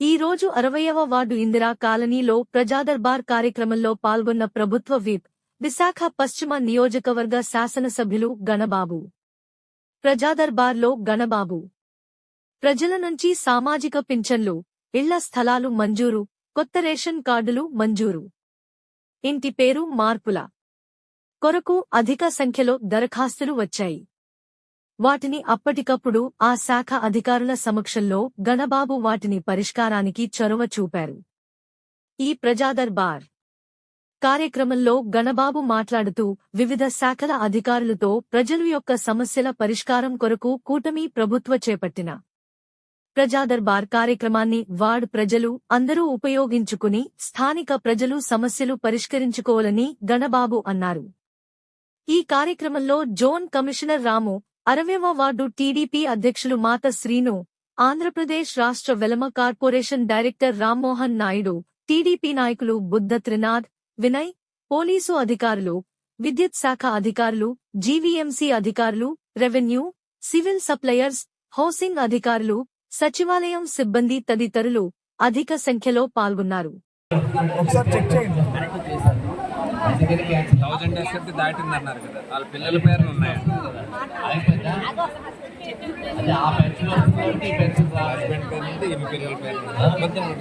ఈ రోజు అరవయవ వార్డు ఇందిరా కాలనీలో ప్రజాదర్బార్ కార్యక్రమంలో పాల్గొన్న ప్రభుత్వ విప్ విశాఖ పశ్చిమ నియోజకవర్గ శాసనసభ్యులు గణబాబు. ప్రజాదర్బార్లో గణబాబు. ప్రజల నుంచి సామాజిక పింఛన్లు ఇళ్ళ స్థలాలు మంజూరు కొత్త రేషన్ కార్డులు మంజూరు. ఇంటి పేరు మార్పుల కొరకు అధిక సంఖ్యలో దరఖాస్తులు వచ్చాయి. వాటిని అప్పటికప్పుడు ఆ శాఖ అధికారుల సమక్షంలో గణబాబు వాటిని పరిష్కారానికి చొరవ చూపారు. ఈ ప్రజాదర్బార్ కార్యక్రమంలో గణబాబు మాట్లాడుతూ వివిధ శాఖల అధికారులతో ప్రజలు యొక్క సమస్యల పరిష్కారం కొరకు కూటమి ప్రభుత్వ చేపట్టిన ప్రజాదర్బార్ కార్యక్రమాన్ని వార్డ్ ప్రజలు అందరూ ఉపయోగించుకుని స్థానిక ప్రజలు సమస్యలు పరిష్కరించుకోవాలని గణబాబు అన్నారు. ఈ కార్యక్రమంలో జోన్ కమిషనర్ రాము అరవైవ వార్డు టీడీపీ అధ్యక్షులు మాత శ్రీను ఆంధ్రప్రదేశ్ రాష్ట్ర Velama corporation director Rammohan Naidu TDP నాయకులు బుద్ధ త్రినాథ్ వినయ్ పోలీసు అధికారులు విద్యుత్ శాఖ అధికారులు జీవీఎంసీ అధికారులు రెవెన్యూ సివిల్ సప్లయర్స్ హౌసింగ్ అధికారులు సచివాలయం సిబ్బంది తదితరులు అధిక సంఖ్యలో పాల్గొన్నారు. ఒకసారి చెక్ చేయండి. థౌజండ్ ఎస్ఎఫ్టీ దాటింది అన్నారు కదా వాళ్ళ పిల్లల పేర్లు ఉన్నాయి? ఆ పెన్షన్ వస్తుంది హస్బెండ్ పేరు ఉంది ఈమె పిల్లల పేరు ఉంది ఉంటుంది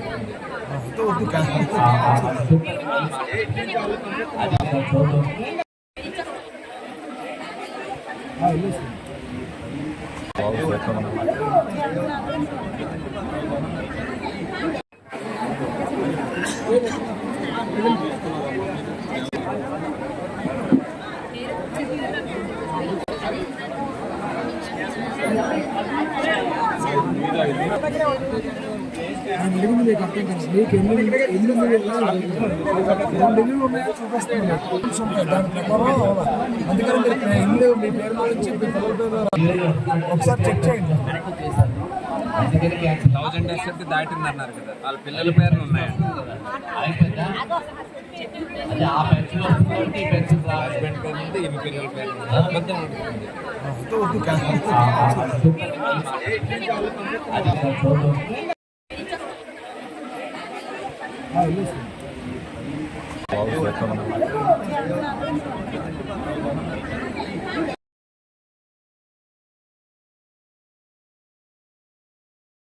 వద్దు వద్దు మీకు ఉన్నాయో దాని ప్రకారం అందుకని మీరు మీ పేరు నుంచి మీ పేరు ఒకసారి చెక్ చేయండి థౌజండ్ కదా. వాళ్ళ పిల్లల పేర్లు ఉన్నాయండి అదే ఆ ఈ హస్బెండ్ పేరు ఉంది ఈమె పిల్లల పేరు ఉంటుంది